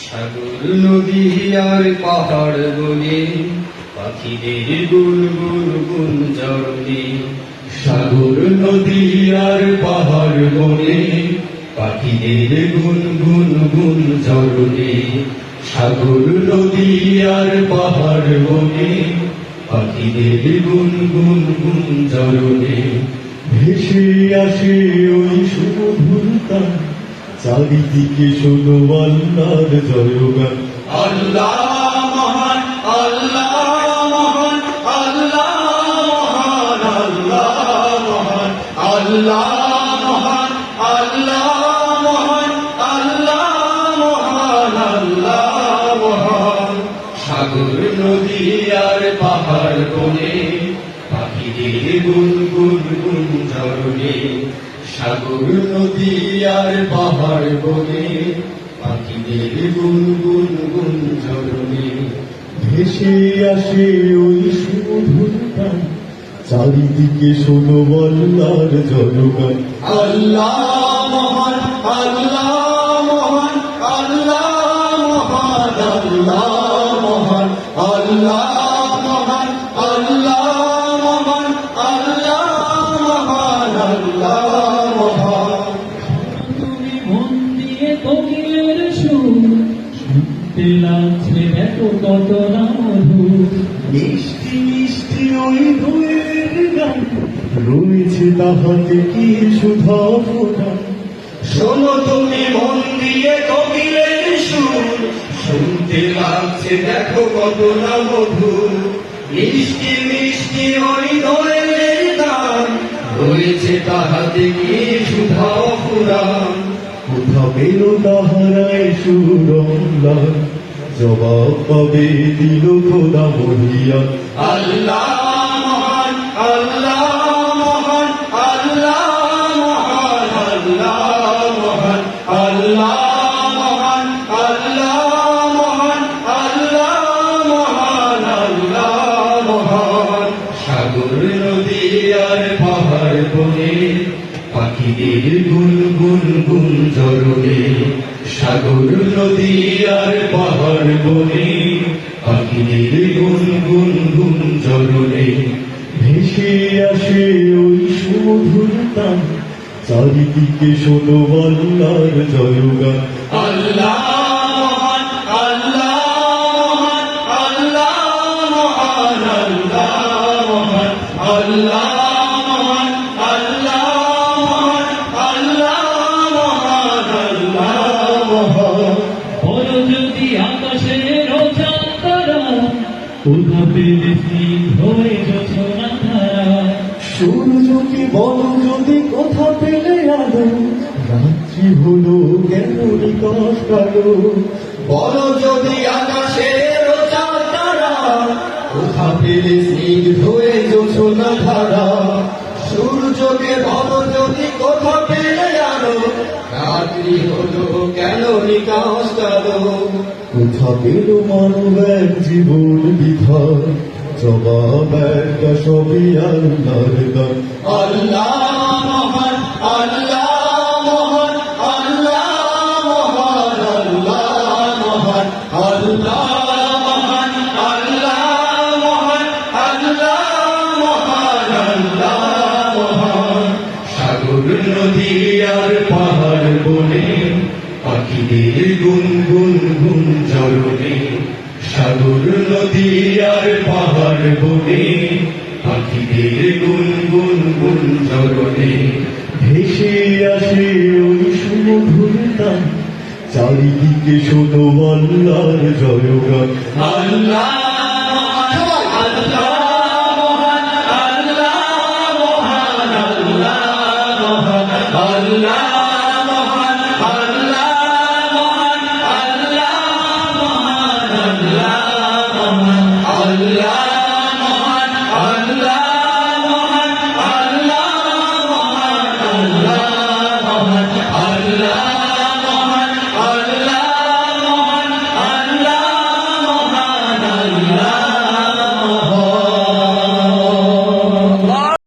সাগর নদী আর পাহাড় বনে, পাখিদের গুন গুন গুন জড়নে সাগর নদী আর পাহাড় বনে, পাখিদের গুন গুন গুন জড়নে সাগর নদী আর পাহাড় বনে, পাখিদের গুন গুন গুন জড়নে ভেসে আসে ওই তান চারিদিকে শোনো আল্লাহর জয়গান। আল্লাহ মহান পাহাড় বনে পাখিদের গুন গুন ঝরনে সাগর নদী আর বনে, পাখিদের গুন ভেসে আসে ওই চারিদিকে শোনো আল্লাহর জয়গান আল্লাহ মহান আল্লাহ মহান আল্লাহ মহান আল্লাহ মহান, আল্লাহ লাগছে দেখো কত না মিষ্টি মিষ্টি ওই দোয়ের গান। রয়েছে তাহাতে কি সুধা শোনো তুমি মন দিয়ে কোকিলের সুর। শুনতে লাগছে দেখো কত না মধুর মিষ্টি মিষ্টি ওই দোয়েলের গান। রয়েছে তাহাতে কি সুধা পুরাণ পেল তাহারায় সুরমলা জবাব পাবে দিল খোদা মহিয়া আল্লাহ আল্লাহ গুন গুন গুন জরুরি সাগর নদী আর পাহাড় বলি পাখিদের গুন গুন গুন জরুরি ভেসে আসে ওই সুধুরতা চারিদিকে শোনো বল্লার জয়গা আল্লাহ সূর্যকে বলো যদি কোথা পেলে আলো, রাত্রি হলো কেন নিকশ কালো? বড় যদি আকাশের চাঁদারা কোথা পেলে স্নিগ্ধ হয়ে ধারা। সূর্যকে বড় যদি কোথা পেলে আলো, রাত্রি হলো কেন নিকাশ কালো? কোথা পেল মানব এক জীবন বিধান। জবাব একটা সবই আল্লাহর দান। আল্লাহ মহান আল্লাহ মহান আল্লাহ মহান আল্লাহ মহান, আল্লাহ নদী আর পাহাড় বনে চারিদিকে শোনো আল্লাহর জয়গান। আল্লাহ আল্লাহ